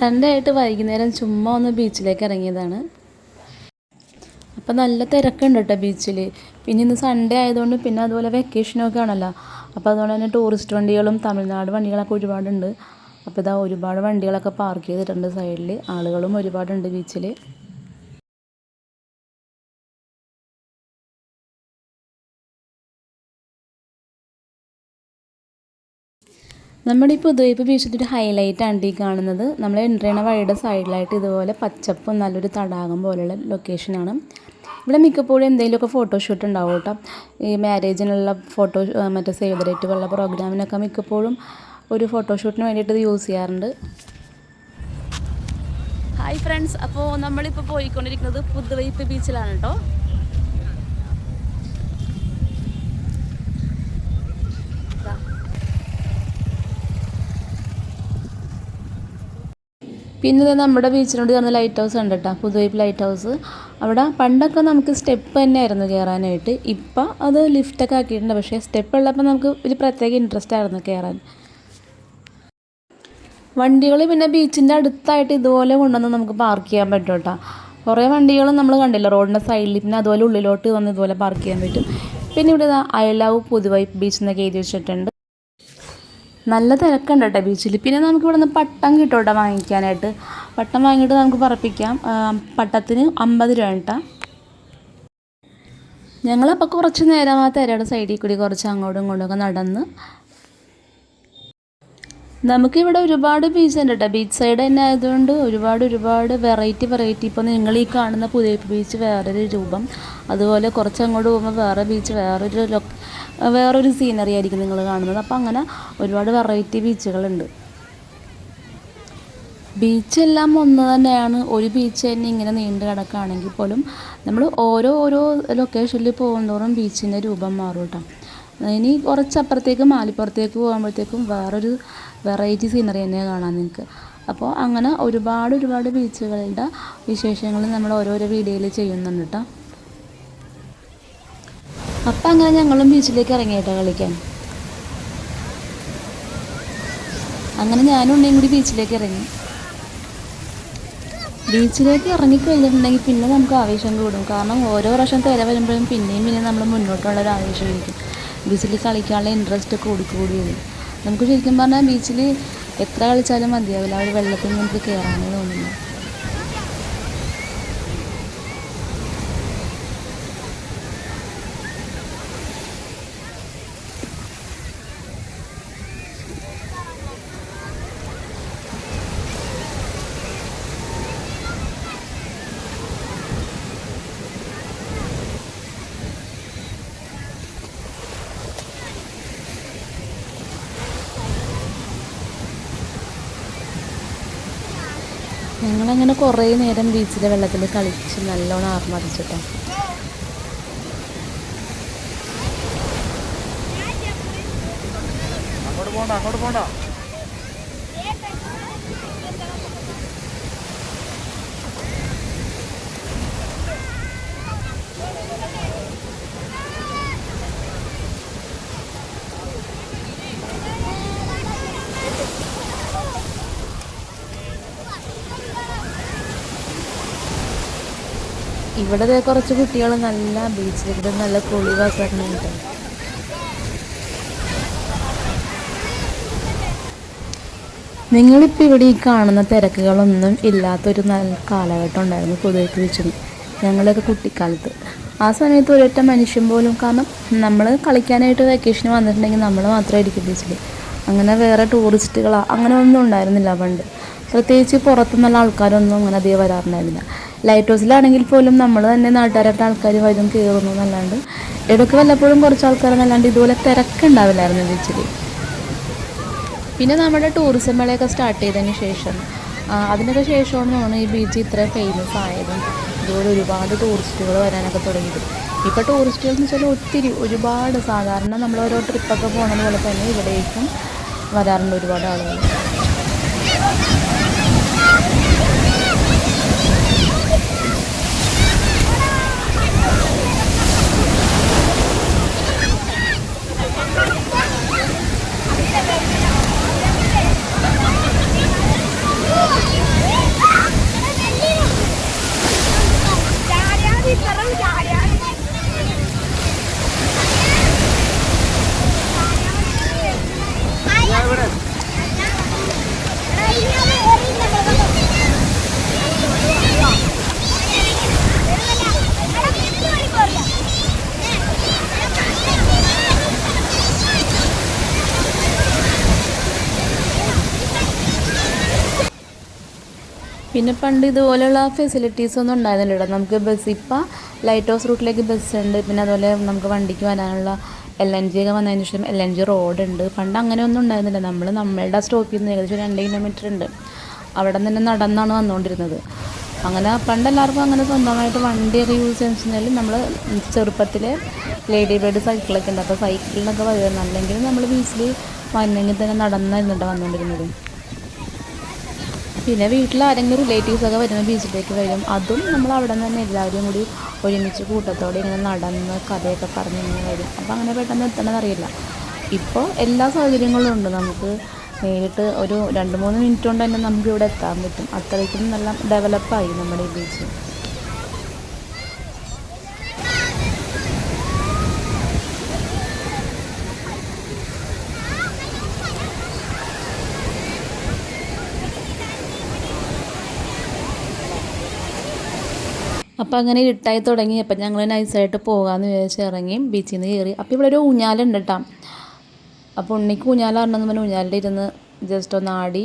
Sunday ആയിട്ട് വൈകുന്നേരം ചുമ്മാ ഒന്ന് ബീച്ചിലേക്ക് ഇറങ്ങിയതാണ്. അപ്പം നല്ല തിരക്കുണ്ട് കേട്ടോ ബീച്ചിൽ പിന്നെ ഇന്ന് സൺഡേ ആയതുകൊണ്ട് പിന്നെ അതുപോലെ വെക്കേഷനൊക്കെ ആണല്ലോ. അപ്പോൾ അതുകൊണ്ട് തന്നെ ടൂറിസ്റ്റ് വണ്ടികളും തമിഴ്നാട് വണ്ടികളൊക്കെ ഒരുപാടുണ്ട്. അപ്പോൾ ഇതാ ഒരുപാട് വണ്ടികളൊക്കെ പാർക്ക് ചെയ്തിട്ടുണ്ട് സൈഡിൽ ആളുകളും ഒരുപാടുണ്ട് ബീച്ചിൽ നമ്മുടെ പുതുവൈപ്പ് ബീച്ചിന്റെ ഒരു ഹൈലൈറ്റ് ആണ് ഈ കാണുന്നത്. നമ്മൾ എന്റർ ചെയ്യണ വഴിയുടെ സൈഡിലായിട്ട് ഇതുപോലെ പച്ചപ്പും നല്ലൊരു തടാകം പോലെയുള്ള ലൊക്കേഷനാണ് ഇവിടെ മിക്കപ്പോഴും എന്തെങ്കിലുമൊക്കെ ഫോട്ടോഷൂട്ട് ഉണ്ടാവും കേട്ടോ. ഈ മാരേജിനുള്ള ഫോട്ടോ മറ്റേ സേവ് ദ ഡേറ്റ് പോലുള്ള പ്രോഗ്രാമിനൊക്കെ മിക്കപ്പോഴും ഒരു ഫോട്ടോഷൂട്ടിന് വേണ്ടിയിട്ട് ഇത് യൂസ് ചെയ്യാറുണ്ട്. ഹായ് ഫ്രണ്ട്സ് അപ്പോൾ നമ്മളിപ്പോൾ പോയിക്കൊണ്ടിരിക്കുന്നത് പുതുവൈപ്പ് ബീച്ചിലാണ് കേട്ടോ പിന്നെ ഇത് നമ്മുടെ ബീച്ചിനോട് ചേർന്ന് ലൈറ്റ് ഹൗസ് ഉണ്ട് കേട്ടോ പുതുവൈപ്പ് ലൈറ്റ് ഹൗസ് അവിടെ പണ്ടൊക്കെ നമുക്ക് സ്റ്റെപ്പ് തന്നെയായിരുന്നു കയറാനായിട്ട് ഇപ്പം അത് ലിഫ്റ്റൊക്കെ ആക്കിയിട്ടുണ്ട്. പക്ഷേ സ്റ്റെപ്പ് ഉള്ളപ്പോൾ നമുക്ക് ഒരു പ്രത്യേക ഇൻട്രസ്റ്റ് ആയിരുന്നു കയറാൻ വണ്ടികൾ പിന്നെ ബീച്ചിന്റെ അടുത്തായിട്ട് ഇതുപോലെ കൊണ്ടുവന്ന് നമുക്ക് പാർക്ക് ചെയ്യാൻ പറ്റും കേട്ടോ. കുറേ വണ്ടികൾ നമ്മൾ കണ്ടില്ല റോഡിന്റെ സൈഡിൽ പിന്നെ അതുപോലെ ഉള്ളിലോട്ട് വന്ന് ഇതുപോലെ പാർക്ക് ചെയ്യാൻ പറ്റും. പിന്നെ ഇവിടെ ഐ ലവ് പുതുവൈപ്പ് ബീച്ച് എന്നൊക്കെ എഴുതി വെച്ചിട്ടുണ്ട്. നല്ല തിരക്കുണ്ട് കേട്ടോ ബീച്ചിൽ പിന്നെ നമുക്ക് ഇവിടെ നിന്ന് പട്ടം കിട്ടും കേട്ടോ വാങ്ങിക്കാനായിട്ട്. പട്ടം വാങ്ങിയിട്ട് നമുക്ക് പറപ്പിക്കാം. പട്ടത്തിന് അമ്പത് രൂപ കേട്ടോ. ഞങ്ങളപ്പോൾ കുറച്ച് നേരം ആ തിരയുടെ സൈഡിൽ കൂടി കുറച്ച് അങ്ങോട്ടും ഇങ്ങോട്ടും ഒക്കെ നടന്ന് നമുക്കിവിടെ ഒരുപാട് ബീച്ച് ഉണ്ട് കേട്ടോ ബീച്ച് സൈഡ് തന്നെ ആയതുകൊണ്ട് ഒരുപാട് ഒരുപാട് വെറൈറ്റി വെറൈറ്റി ഇപ്പോൾ നിങ്ങൾ ഈ കാണുന്ന പുതിയ ബീച്ച് വേറൊരു രൂപം. അതുപോലെ കുറച്ച് അങ്ങോട്ട് പോകുമ്പോൾ വേറെ ബീച്ച് വേറൊരു ലൊ വേറൊരു സീനറി ആയിരിക്കും നിങ്ങൾ കാണുന്നത്. അപ്പോൾ അങ്ങനെ ഒരുപാട് വെറൈറ്റി ബീച്ചുകളുണ്ട് ബീച്ചെല്ലാം ഒന്ന് തന്നെയാണ്. ഒരു ബീച്ച് തന്നെ ഇങ്ങനെ നീണ്ടു കിടക്കുകയാണെങ്കിൽ പോലും നമ്മൾ ഓരോ ഓരോ ലൊക്കേഷനിൽ പോകുന്നതോറും ബീച്ചിന്റെ രൂപം മാറും കേട്ടോ ഇനി കുറച്ചപ്പുറത്തേക്ക് മാലിപ്പുറത്തേക്ക് പോകുമ്പോഴത്തേക്കും വേറൊരു വെറൈറ്റി സീനറി തന്നെ കാണാം നിങ്ങൾക്ക് അപ്പോൾ അങ്ങനെ ഒരുപാട് ഒരുപാട് ബീച്ചുകളുടെ വിശേഷങ്ങൾ നമ്മൾ ഓരോരോ വീഡിയോയിൽ ചെയ്യുന്നുണ്ട് കേട്ടോ അപ്പം അങ്ങനെ ഞങ്ങളും ബീച്ചിലേക്ക് ഇറങ്ങിയിട്ട് കളിക്കാൻ. അങ്ങനെ ഞാനും ഉണ്ണിയും കൂടി ബീച്ചിലേക്ക് ഇറങ്ങി. ബീച്ചിലേക്ക് ഇറങ്ങിക്കഴിഞ്ഞിട്ടുണ്ടെങ്കിൽ പിന്നെ നമുക്ക് ആവേശം കൂടും. കാരണം ഓരോ പ്രാവശ്യം തിര വരുമ്പോഴും പിന്നെയും പിന്നെയും നമ്മൾ മുന്നോട്ടുള്ള ഒരു ആവേശമായിരിക്കും ബീച്ചിൽ കളിക്കാനുള്ള ഇൻട്രസ്റ്റ് കൂടി കൂടി വരും നമുക്ക് ശരിക്കും പറഞ്ഞാൽ ബീച്ചിൽ എത്ര കളിച്ചാലും മതിയാവില്ല. അവിടെ വെള്ളത്തിൽ നമുക്ക് കയറാനേ തോന്നില്ല ഞങ്ങളങ്ങനെ കുറേ നേരം ബീച്ചിലെ വെള്ളത്തിൽ കളിച്ച് നല്ലോണം ആർമടിച്ചിട്ടോ അങ്ങോട്ട് പോണ്ട അങ്ങോട്ട് പോണ്ട. ഇവിടെ കുറച്ച് കുട്ടികൾ നല്ല ബീച്ചിലേക്ക് നല്ല കുളി വാസാക്കുന്നുണ്ട് നിങ്ങളിപ്പോൾ ഇവിടെ ഈ കാണുന്ന തിരക്കുകളൊന്നും ഇല്ലാത്തൊരു നല്ല കാലഘട്ടം ഉണ്ടായിരുന്നു പുതുവൈപ്പ് വെച്ചത് ഞങ്ങളൊക്കെ കുട്ടിക്കാലത്ത്. ആ സമയത്ത് ഒരൊറ്റ മനുഷ്യൻ പോലും കാരണം നമ്മൾ കളിക്കാനായിട്ട് വെക്കേഷന് വന്നിട്ടുണ്ടെങ്കിൽ നമ്മൾ മാത്രമായിരിക്കും ബീച്ചിൽ അങ്ങനെ വേറെ ടൂറിസ്റ്റുകളോ അങ്ങനെ ഒന്നും ഉണ്ടായിരുന്നില്ല പണ്ട്. പ്രത്യേകിച്ച് പുറത്തുനിന്നുള്ള ആൾക്കാരൊന്നും അങ്ങനെ അധികം വരാറുണ്ടായിരുന്നില്ല. ലൈറ്റ് ഹൗസിലാണെങ്കിൽ പോലും നമ്മൾ തന്നെ നാട്ടുകാരായിട്ട് ആൾക്കാർ വരും കയറുന്നു എന്നല്ലാണ്ട്. ഇടയ്ക്ക് വല്ലപ്പോഴും കുറച്ച് ആൾക്കാരെന്നല്ലാണ്ട് ഇതുപോലെ തിരക്കുണ്ടാവില്ലായിരുന്നു ബീച്ചിൽ പിന്നെ നമ്മുടെ ടൂറിസം മേളയൊക്കെ സ്റ്റാർട്ട് ചെയ്തതിന് ശേഷം അതിനൊക്കെ ശേഷമാണ് ഈ ബീച്ച് ഇത്ര ഫേമസ് ആയതും. ഇതുപോലെ ഒരുപാട് ടൂറിസ്റ്റുകൾ വരാനൊക്കെ തുടങ്ങിയത്. ഇപ്പോൾ ടൂറിസ്റ്റുകൾ എന്ന് വെച്ചാൽ ഒത്തിരി ഒരുപാട് സാധാരണ നമ്മൾ ഓരോ ട്രിപ്പൊക്കെ പോകുന്നത് പോലെ തന്നെ ഇവിടേക്കും വരാറുണ്ട് ഒരുപാട് ആളുകൾ പിന്നെ പണ്ട് ഇതുപോലെയുള്ള ഫെസിലിറ്റീസ് ഒന്നും ഉണ്ടായിരുന്നില്ല നമുക്ക് ബസ് ഇപ്പം ലൈറ്റ് ഹൗസ് റൂട്ടിലേക്ക് ബസ് ഉണ്ട്. പിന്നെ അതുപോലെ നമുക്ക് വണ്ടിക്ക് വരാനുള്ള എൽ എൻ ജി ഒക്കെ വന്നതിന് ശേഷം എൽ എൻ ജി റോഡ് ഉണ്ട്. പണ്ട് അങ്ങനെ ഒന്നും ഉണ്ടായിരുന്നില്ല. നമ്മൾ നമ്മളുടെ സ്റ്റോപ്പിൽ നിന്ന് ഏകദേശം രണ്ട് കിലോമീറ്റർ ഉണ്ട്. അവിടെ തന്നെ നടന്നാണ് വന്നുകൊണ്ടിരുന്നത്. അങ്ങനെ പണ്ട് എല്ലാവർക്കും അങ്ങനെ സ്വന്തമായിട്ട് വണ്ടിയൊക്കെ യൂസ് ചെയ്യുന്ന വെച്ചാൽ നമ്മൾ ചെറുപ്പത്തിൽ ലേഡി ബേർഡ് സൈക്കിളൊക്കെ ഉണ്ട്. അപ്പോൾ സൈക്കിളിനൊക്കെ വരുമായിരുന്നു അല്ലെങ്കിൽ നമ്മൾ ബീച്ചിൽ വന്നെങ്കിൽ തന്നെ നടന്നായിരുന്നിട്ട് വന്നുകൊണ്ടിരുന്നത്. പിന്നെ വീട്ടിൽ ആരെങ്കിലും റിലേറ്റീവ്സ് ഒക്കെ വരുന്ന ബീച്ചിലേക്ക് വരും. അതും നമ്മൾ അവിടെ നിന്ന് തന്നെ എല്ലാവരും കൂടി ഒരുമിച്ച് കൂട്ടത്തോടെ ഇങ്ങനെ നടന്ന് കഥയൊക്കെ പറഞ്ഞ് ഇങ്ങനെ വരും. അപ്പോൾ അങ്ങനെ പെട്ടെന്ന് എത്തണമെന്നറിയില്ല ഇപ്പോൾ എല്ലാ സൗകര്യങ്ങളും ഉണ്ട്. നമുക്ക് നേരിട്ട് ഒരു രണ്ട് മൂന്ന് മിനിറ്റ് കൊണ്ട് തന്നെ നമുക്ക് ഇവിടെ എത്താൻ പറ്റും. അത്രയ്ക്കും നല്ല ഡെവലപ്പായി നമ്മുടെ ഈ ബീച്ച് അപ്പോൾ അങ്ങനെ ഇട്ടായി തുടങ്ങി. അപ്പം ഞങ്ങൾ നൈസായിട്ട് പോകാമെന്ന് വിചാരിച്ച് ഇറങ്ങി ബീച്ചിൽ നിന്ന് കയറി അപ്പോൾ ഇവിടെ ഒരു ഊഞ്ഞാലുണ്ട് കേട്ടോ അപ്പോൾ ഉണ്ണിക്ക് ഊഞ്ഞാല പറഞ്ഞെന്ന് പറഞ്ഞാൽ ഊഞ്ഞാലിൽ ഇരുന്ന് ജസ്റ്റ് ഒന്ന് ആടി.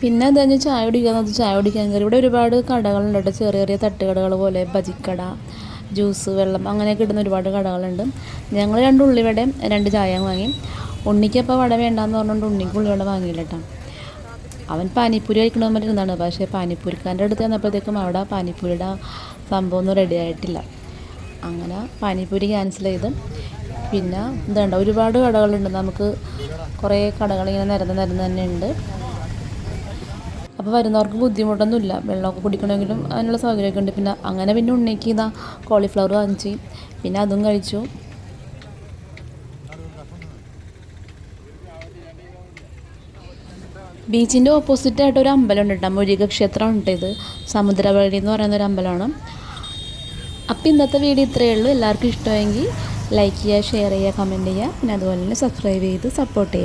പിന്നെ എന്താ വെച്ചാൽ ചായ കുടിക്കാൻ നോക്കി ചായ കുടിക്കാൻ കയറി ഇവിടെ ഒരുപാട് കടകളുണ്ട് കേട്ടോ ചെറിയ ചെറിയ തട്ടുകടകൾ പോലെ ബജിക്കട ജ്യൂസ് വെള്ളം അങ്ങനെയൊക്കെ ഇടുന്ന ഒരുപാട് കടകളുണ്ട്. ഞങ്ങൾ രണ്ട് ഉള്ളിവടയും രണ്ട് ചായ വാങ്ങി. ഉണ്ണിക്കപ്പോൾ വട വേണ്ടാന്ന് പറഞ്ഞുകൊണ്ട് ഉണ്ണിക്ക് ഉള്ളിവട വാങ്ങിയില്ല കേട്ടോ അവൻ പാനിപ്പൂരി കഴിക്കണമെന്ന് പറഞ്ഞിരുന്നാണ് പക്ഷേ പാനിപ്പൂരിക്കാരന്റെ അടുത്ത് ചെന്നപ്പോഴത്തേക്കും അവിടെ പാനിപ്പൂരിയുടെ സംഭവം ഒന്നും റെഡി ആയിട്ടില്ല. അങ്ങനെ പാനിപ്പൂരി ക്യാൻസൽ ചെയ്ത്. പിന്നെ ഇതുണ്ട് ഒരുപാട് കടകളുണ്ട്. നമുക്ക് കുറേ കടകൾ ഇങ്ങനെ നിരന്ന് നിരന്ന് തന്നെ ഉണ്ട്. അപ്പോൾ വരുന്നവർക്ക് ബുദ്ധിമുട്ടൊന്നുമില്ല. വെള്ളമൊക്കെ കുടിക്കണമെങ്കിലും അതിനുള്ള സൗകര്യമൊക്കെ ഉണ്ട്. പിന്നെ അങ്ങനെ പിന്നെ ഉണ്ണിക്ക് ഇതാ കോളിഫ്ലവർ വാങ്ങിച്ച്. പിന്നെ അതും കഴിച്ചു. ബീച്ചിന്റെ ഓപ്പോസിറ്റ് ആയിട്ട് ഒരു അമ്പലം ഉണ്ട് കേട്ടോ. മുരുക ക്ഷേത്രം ഉണ്ട് ഇത്. സമുദ്രവഴി എന്ന് പറയുന്ന ഒരു അമ്പലമാണ്. അപ്പോൾ ഇന്നത്തെ വീഡിയോ ഇത്രയേ ഉള്ളൂ. എല്ലാവർക്കും ഇഷ്ടമെങ്കിൽ ലൈക്ക് ചെയ്യുക ഷെയർ ചെയ്യുക കമന്റ് ചെയ്യുക. പിന്നെ അതുപോലെ തന്നെ സബ്സ്ക്രൈബ് ചെയ്ത് സപ്പോർട്ട് ചെയ്യുക.